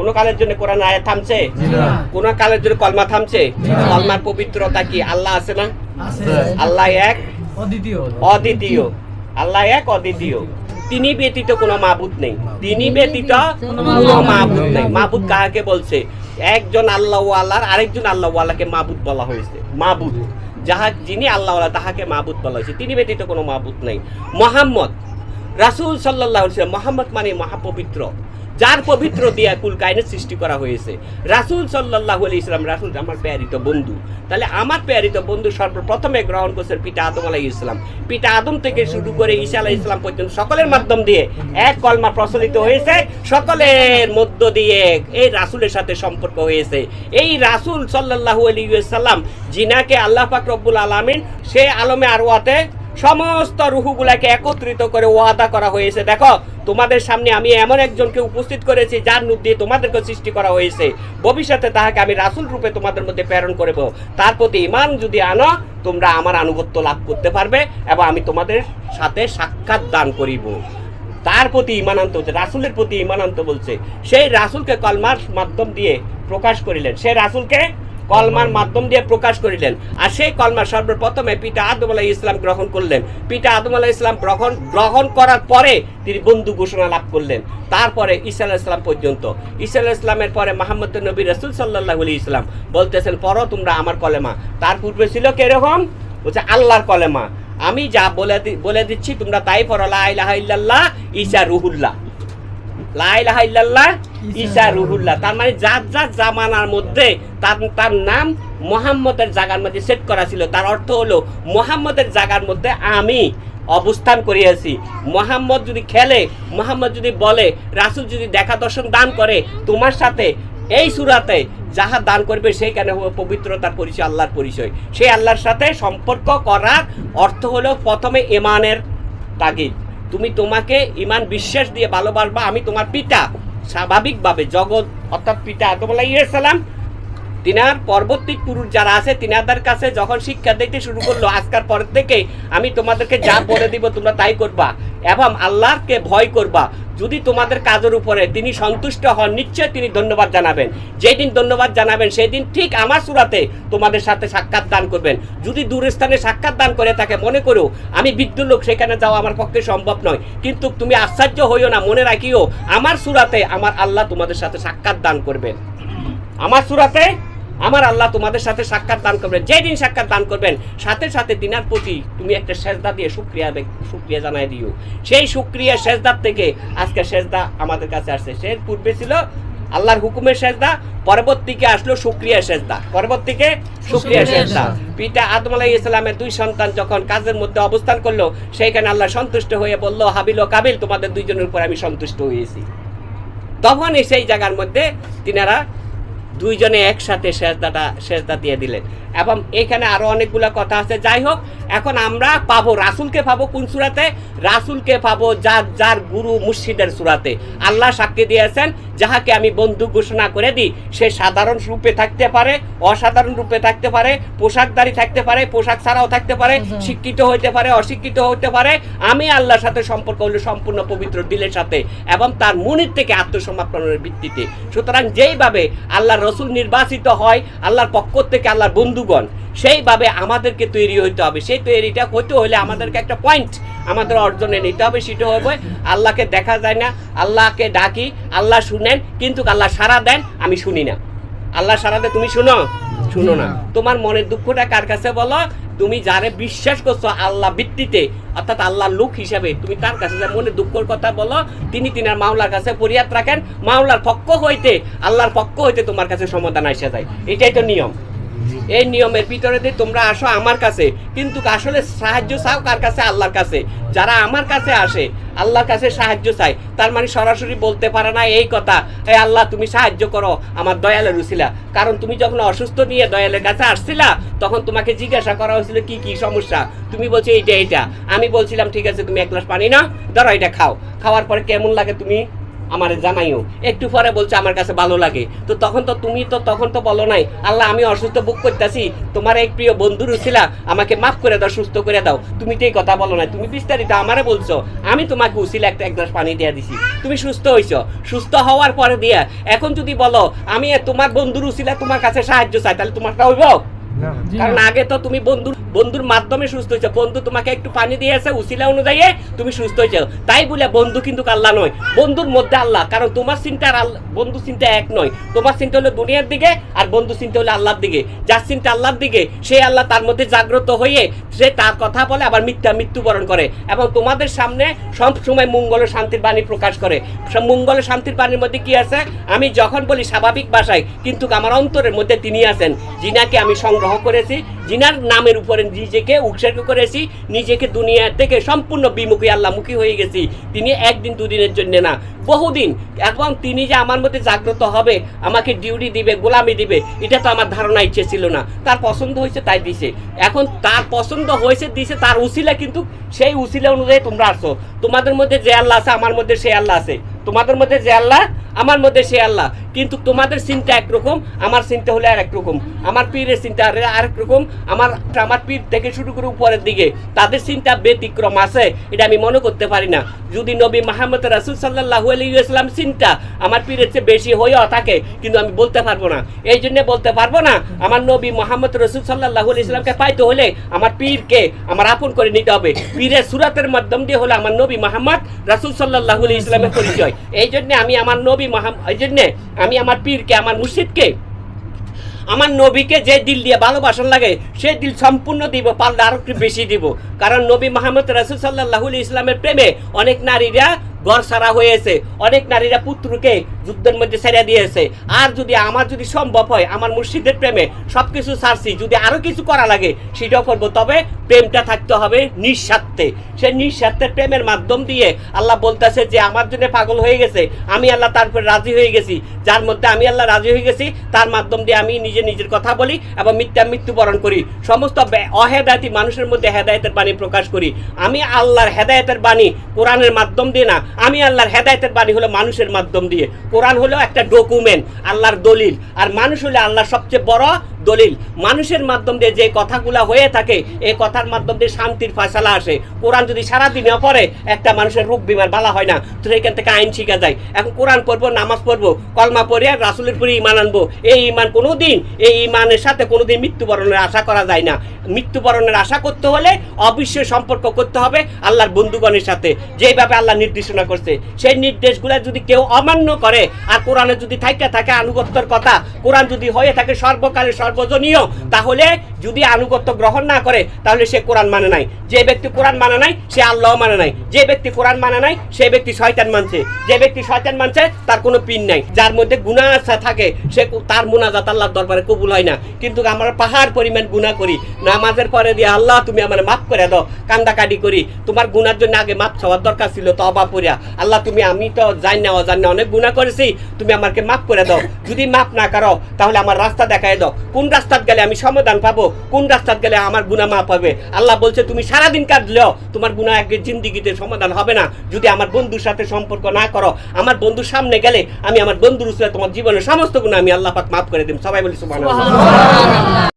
কোন কালের জন্য কোরআন আয়াত থামছে? কোন কালের জন্য কলমা থামছে? কলমার পবিত্রতা কি আল্লাহ আছে না? আল্লাহ এক? অদ্বিতীয়। অদ্বিতীয়। আল্লাহ এক অদ্বিতীয়। তিনি ব্যতীত কোনো মাবুদ নেই। তিনি ব্যতীত কোনো মাবুদ নেই। মাবুদ কাহাকে বলছে? একজন আল্লাহ আল্লাহর আরেকজন আল্লাহ আল্লাহকে মাবুদ বলা হয়েছে। মাবুদ। যাহা যিনি আল্লাহ আল্লাহ তাহাকে মাবুদ বলা হয়েছে। তিনি ব্যতীত কোনো মাবুদ নেই। মোহাম্মদ। রাসূল আলাইহি মোহাম্মদ মানে মহাপবিত্র। যার পবিত্র দিয়া কুল কায়নের সৃষ্টি করা হয়েছে। রাসূল সাল্লাল্লাহু আলাইহি ইসলাম রাসূল আমার প্যারিত বন্ধু। তাহলে আমার প্যারিত বন্ধু সর্বপ্রথমে গ্রহণ করছেন পিতা আদম আলাইহিস ইসলাম পিতা আদম থেকে শুরু করে ঈসা আলাইহিস ইসলাম পর্যন্ত সকলের মাধ্যম দিয়ে এক কলমা প্রচলিত হয়েছে। সকলের মধ্য দিয়ে এই রাসূলের সাথে সম্পর্ক হয়েছে। এই রাসূল সাল্লাল্লাহু আলাইহি ওয়াসাল্লাম জিনাকে আল্লাহ পাক রব্বুল আলামিন সে আলমে আরওয়াতে সমস্ত রুহুগুলাকে একত্রিত করে ওয়াদা করা হয়েছে। দেখো, তোমাদের সামনে আমি এমন একজনকে উপস্থিত করেছি, যার নূর দিয়ে তোমাদেরকে সৃষ্টি করা হয়েছে। ভবিষ্যতে তাহাকে আমি রাসূল রূপে তোমাদের মধ্যে প্রেরণ করব। তার প্রতি ইমান যদি আনো, তোমরা আমার আনুগত্য লাভ করতে পারবে এবং আমি তোমাদের সাথে সাক্ষাৎ দান করিব। তার প্রতি ইমান আনতে হচ্ছে রাসূলের প্রতি ইমান আনতে বলছে। সেই রাসূলকে কলমার মাধ্যম দিয়ে প্রকাশ করিলেন। সেই রাসূলকে কলমার মাধ্যম দিয়ে প্রকাশ করিলেন। আর সেই কলমা সর্বপ্রথমে পিতা আদম আলাহ ইসলাম গ্রহণ করলেন। পিতা আদম আলাহ ইসলাম গ্রহণ গ্রহণ করার পরে তিনি বন্ধু ঘোষণা লাভ করলেন। তারপরে ঈসা আলাহ ইসলাম পর্যন্ত। ঈসা আলাহ ইসলামের পরে মোহাম্মদ নবী রসুল সাল্লাহ আলী ইসলাম বলতেছেন পরও তোমরা আমার কলেমা। তার পূর্বে ছিল কীরকম? বলছে আল্লাহর কলেমা। আমি যা বলে বলে দিচ্ছি তোমরা তাই পড়ো। লা ইলাহা ইল্লাল্লাহ ঈসা রুহুল্লাহ। লা ইলাহা ইল্লাল্লাহ ঈসা রুহুল্লাহ, তার মানে যার যার জামানার মধ্যে তার নাম মোহাম্মদের জায়গার মধ্যে সেট করা ছিল, তার অর্থ হলো মোহাম্মদের জায়গার মধ্যে আমি অবস্থান করিয়াছি। মোহাম্মদ যদি খেলে, মোহাম্মদ যদি বলে, রাসূল যদি দেখা দর্শন দান করে, তোমার সাথে এই সুরাতে যাহা দান করবে সেইখানে হবে পবিত্রতার পরিচয়, আল্লাহর পরিচয়। সেই আল্লাহর সাথে সম্পর্ক করার অর্থ হলো প্রথমে ইমানের তাগিদ। তুমি তোমাকে ইমান বিশ্বাস দিয়ে ভালোবাসবা, আমি তোমার পিতা। স্বাভাবিকভাবে জগৎ, অর্থাৎ পিতা আদম সালাম, তিনার পরবর্তী পুরুষ যারা আছে, তিনাদের কাছে যখন শিক্ষা দিতে শুরু করল, আজকার পর থেকে আমি তোমাদেরকে যা বলে দিব তোমরা তাই করবা। এবং আল্লাহকে ভয় করবা। যদি তোমাদের কাজের উপরে তিনি সন্তুষ্ট হন, নিশ্চয় তিনি ধন্যবাদ জানাবেন। যেদিন ধন্যবাদ জানাবেন, সেই দিন ঠিক আমার সুরাতে তোমাদের সাথে সাক্ষাৎ দান করবেন। যদি দূর স্থানে সাক্ষাৎ দান করে থাকে, মনে করো, আমি বৃদ্ধ লোক, সেখানে যাওয়া আমার পক্ষে সম্ভব নয়। কিন্তু তুমি আশ্চর্য হইও না, মনে রাখিও, আমার সুরাতে আমার আল্লাহ তোমাদের সাথে সাক্ষাৎ দান করবেন। আমার সুরাতে আমার আল্লাহ তোমাদের সাথে সাক্ষাৎ দান করবেন। যেদিন সাক্ষাৎ দান করবেন সাথে সাথে তিনার প্রতি তুমি একটা সেজদা দিয়ে সুক্রিয়া সুক্রিয়া জানাই দিও। সেই সুক্রিয়া সেজদার থেকে আজকে সেজদা আমাদের কাছে আসছে। সে পূর্বে ছিল আল্লাহর হুকুমের সেজদা পরবর্তীকে আসলো সুক্রিয়া সেজদা। পরবর্তীকে সুক্রিয়া সেজদা। পিতা আদম আলাই ইসলামের দুই সন্তান যখন কাজের মধ্যে অবস্থান করল সেইখানে আল্লাহ সন্তুষ্ট হয়ে বলল হাবিল ও কাবিল তোমাদের দুইজনের উপর আমি সন্তুষ্ট হয়েছি। তখনই সেই জায়গার মধ্যে তিনারা দুইজনে একসাথে সেজদাটা সেজদা দিয়ে দিলেন। এবং এখানে আরও অনেকগুলো কথা আছে। যাই হোক এখন আমরা পাবো রাসুলকে পাবো কোন সুরাতে? রাসুলকে পাবো যার যার গুরু মুর্শিদের সুরাতে। আল্লাহ সাক্ষী দিয়েছেন যাহাকে আমি বন্ধু ঘোষণা করে দিই সে সাধারণ রূপে থাকতে পারে অসাধারণ রূপে থাকতে পারে পোশাকদারি থাকতে পারে পোশাক ছাড়াও থাকতে পারে শিক্ষিত হইতে পারে অশিক্ষিত হইতে পারে। আমি আল্লাহর সাথে সম্পর্ক হলো সম্পূর্ণ পবিত্র দিলের সাথে এবং তার মনির থেকে আত্মসমর্পণের ভিত্তিতে। সুতরাং যেইভাবে আল্লাহর রসুল নির্বাচিত হয় আল্লাহর পক্ষ থেকে আল্লাহর বন্ধুগণ, সেইভাবে আমাদেরকে তৈরি হইতে হবে। সেই তৈরিটা হতে হলে আমাদেরকে একটা পয়েন্ট আমাদের অর্জনে নিতে হবে, সেটা হবে আল্লাহকে দেখা যায় না, আল্লাহকে ডাকি, আল্লাহ শুনেন, কিন্তু আল্লাহ সারা দেন, আমি শুনি না। আল্লাহ সারা দেয়, তুমি শুনো? শুনো না। তোমার মনের দুঃখটা কার কাছে বলো? তুমি যারে বিশ্বাস করছ আল্লাহ ভিত্তিতে, অর্থাৎ আল্লাহর লোক হিসাবে, তুমি তার কাছে যে মনে দুঃখর কথা বলো। তিনি তিনার মাওলার কাছে ফরিয়াদ রাখেন। মাওলার পক্ষ হইতে, আল্লাহর পক্ষ হইতে তোমার কাছে সমাধান আসে যায়। এটাই তো নিয়ম। এই নিয়মের ভিতরে দিয়ে তোমরা আসো আমার কাছে। কিন্তু আসলে সাহায্য চাও কার কাছে? আল্লাহর কাছে। যারা আমার কাছে আসে, আল্লাহর কাছে সাহায্য চাই তার মানে সরাসরি বলতে পারে না এই কথা এই আল্লাহ, তুমি সাহায্য করো আমার দয়ালের রুছিলা কারণ তুমি যখন অসুস্থ নিয়ে দয়ালের কাছে আসছিলা, তখন তোমাকে জিজ্ঞাসা করা হয়েছিল, কি কি সমস্যা? তুমি বলছো, এইটা এইটা। আমি বলছিলাম, ঠিক আছে, তুমি এক গ্লাস পানি না ধরো এটা খাও। খাওয়ার পরে কেমন লাগে তুমি? আমারে জানাইও। একটু পরে বলছে আমার কাছে ভালো লাগে। তো তখন তো তুমি তো তখন তো বলো নাই, আল্লাহ আমি অসুস্থ বুক করতেছি, তোমার এক প্রিয় বন্ধু রুছিলা আমাকে মাফ করে দাও, সুস্থ করে দাও। তুমি তো এই কথা বলো না তুমি বিস্তারিত আমারে বলছো, আমি তোমাকে উসিলা একটা এক গ্লাস পানি দিয়ে দিছি। তুমি সুস্থ হইছো। সুস্থ হওয়ার পরে দিয়া, এখন যদি বলো, আমি তোমার বন্ধুর উসিলা তোমার কাছে সাহায্য চাই, তাহলে তোমারটা হইব? কারণ আগে তো তুমি বন্ধুর বন্ধুর মাধ্যমে সুস্থ বন্ধু তোমাকে একটু পানি দিয়েছে, উসিলা অনুযায়ী তুমি সুস্থ তাই বলে বন্ধু কিন্তু আল্লাহ নয়। বন্ধুর মধ্যে আল্লাহ, কারণ তোমার চিন্তা আর বন্ধু চিন্তা এক নয়। তোমার চিন্তা হলো দুনিয়ার দিকে আর বন্ধু চিন্তা হলো আল্লাহর দিকে। যার চিন্তা আল্লাহর দিকে, সে আল্লাহ তার মধ্যে জাগ্রত হয়ে সে তার কথা বলে, আবার মিথ্যা মৃত্যুবরণ করে। এবং তোমাদের সামনে সব সময় মঙ্গল শান্তির বাণী প্রকাশ করে। মঙ্গল শান্তির বাণীর মধ্যে কি আছে? আমি যখন বলি স্বাভাবিক ভাষায়, কিন্তু আমার অন্তরের মধ্যে তিনি আছেন, যিনাকে আমি সংগ্রহ করেছি যিনার নামের উপরে নিজেকে উৎসর্গ করেছি, নিজেকে দুনিয়া থেকে সম্পূর্ণ বিমুখী, আল্লাহমুখী হয়ে গেছি। তিনি একদিন দুদিনের জন্য না, বহুদিন। এবং তিনি যে আমার মধ্যে জাগ্রত হবে, আমাকে ডিউটি দিবে, গোলামি দিবে, এটা তো আমার ধারণা ইচ্ছে ছিল না। তার পছন্দ হয়েছে, তাই দিছে। এখন তার পছন্দ হয়েছে, দিছে, তার উসিলা কিন্তু সেই উসিলা অনুযায়ী তোমরা আসো। তোমাদের মধ্যে যে আল্লাহ আছে, আমার মধ্যে সে আল্লাহ আছে। তোমাদের মধ্যে যে আল্লাহ, আমার মধ্যে সে আল্লাহ। কিন্তু তোমাদের চিন্তা একরকম, আমার চিন্তা হলে আর রকম। আমার পীরের চিন্তা আর আরেক রকম, আমার আমার পীর থেকে শুরু করে উপরের দিকে। তাদের চিন্তা ব্যতিক্রম আছে, এটা আমি মনে করতে পারি না। যদি নবী মাহমদ রাসুল সাল্লাহ আলাইসাল্লাম চিন্তা আমার পীরের চেয়ে বেশি হয়েও থাকে, কিন্তু আমি বলতে পারব না। এই জন্য বলতে পারব না, আমার নবী মোহাম্মদ রসুল সাল্লাহ ইসলামকে পাইতে হলে আমার পীরকে আমার আপন করে নিতে হবে। পীরের সুরাতের মাধ্যম দিয়ে হলে আমার নবী মোহাম্মদ রাসুল সাল্লাহ ইসলামের পরিচয়। এই জন্য আমি আমার নবী মোহাম্মদ এই জন্যে আমি আমার পীরকে, আমার মুর্শিদকে, আমার নবীকে যে দিল দিয়ে ভালোবাসার লাগে, সেই দিল সম্পূর্ণ দিব, পারলে আরও একটু বেশি দিব। কারণ নবী মাহমুদ রাসুল সাল্লাহ ইসলামের প্রেমে অনেক নারীরা ঘর সারা হয়েছে, অনেক নারীরা পুত্রকে যুদ্ধের মধ্যে ছেড়ে দিয়েছে। আর যদি আমার যদি সম্ভব হয়, আমার মুর্শিদের প্রেমে সব কিছু ছাড়ছি, যদি আরও কিছু করা লাগে, সেটাও করব। তবে প্রেমটা থাকতে হবে নিঃস্বার্থে। সে নিঃস্বার্থের প্রেমের মাধ্যম দিয়ে আল্লাহ বলতেছে যে, আমার জন্য পাগল হয়ে গেছে। আমি আল্লাহ তার উপরে রাজি হয়ে গেছি। যার মধ্যে আমি আল্লাহ রাজি হয়ে গেছি, তার মাধ্যম দিয়ে আমি নিজে নিজের কথা বলি এবং মিথ্যা মৃত্যুবরণ করি। সমস্ত অহেদায়তি মানুষের মধ্যে হেদায়তের বাণী প্রকাশ করি। আমি আল্লাহর হেদায়তের বাণী কোরআনের মাধ্যম দিয়ে না, আমি আল্লাহর হেদায়তের বাণী হলো মানুষের মাধ্যম দিয়ে। কোরআন হলো একটা ডকুমেন্ট আল্লাহর দলিল। আর মানুষ হলে আল্লাহর সবচেয়ে বড় দলিল। মানুষের মাধ্যম দিয়ে যে কথাগুলো হয়ে থাকে এই কথার মাধ্যম দিয়ে শান্তির ফয়সালা আসে। কোরআন যদি সারাদিনে পড়ে, একটা মানুষের রোগ বিমার ভালো হয় না। তো এখান থেকে আইন শিখা যায়। এখন কোরআন পড়ব, নামাজ পড়ব, কলমা পড়ে আর রাসুলের পরে ইমান আনব। এই ইমান কোনো দিন এই ইমানের সাথে কোনোদিন মৃত্যুবরণের আশা করা যায় না। মৃত্যুবরণের আশা করতে হলে অবশ্যই সম্পর্ক করতে হবে আল্লাহর বন্ধুগণের সাথে। যেভাবে আল্লাহ নির্দেশনা করছে, সেই নির্দেশগুলো যদি কেউ অমান্য করে, আর কোরআনে যদি থাইকা থাকে আনুগত্যর কথা, কোরআন যদি হয়ে থাকে সর্বকালে সর্বজনীয় তাহলে যদি আনুগত্য গ্রহণ না করে, তাহলে সে কোরআন মানে নাই। যে ব্যক্তি কোরআন মানে নাই, সে আল্লাহ মানে নাই। যে ব্যক্তি কোরআন মানে নাই, সে ব্যক্তি শয়তান মানছে। যে ব্যক্তি শয়তান মানছে, তার কোনো পিন নাই। যার মধ্যে গুণা আশা থাকে, সে তার মুনাজাত আল্লাহর দরবারে কবুল হয় না। কিন্তু আমরা পাহাড় পরিমাণ গুণা করি। নামাজের পরে দিয়ে, আল্লাহ, তুমি আমার মাফ করে দাও। কান্দাকাটি করি। তোমার গুনার জন্য আগে মাফ চাওয়ার দরকার ছিল তো অবা পড়িয়া আল্লাহ, তুমি, আমি তো জানি না, অজানি অনেক গুণা করেছি। তুমি আমাকে মাফ করে দাও। যদি মাফ না করো, তাহলে আমার রাস্তা দেখায় দাও। কোন রাস্তাত গেলে আমি সমাধান পাবো? কোন রাস্তাত গেলে আমার গুণা মাফ হবে? আল্লাহ বলছে, তুমি সারাদিন কাটলেও তোমার গুণা একে জিন্দিগিতে সমাধান হবে না। যদি আমার বন্ধুর সাথে সম্পর্ক না করো, আমার বন্ধুর সামনে গেলে আমি আমার বন্ধুর সাথে তোমার জীবনের সমস্ত গুণা আমি আল্লাহ পাক মাফ করে দিম। সবাই বলি সুবহানাল্লাহ।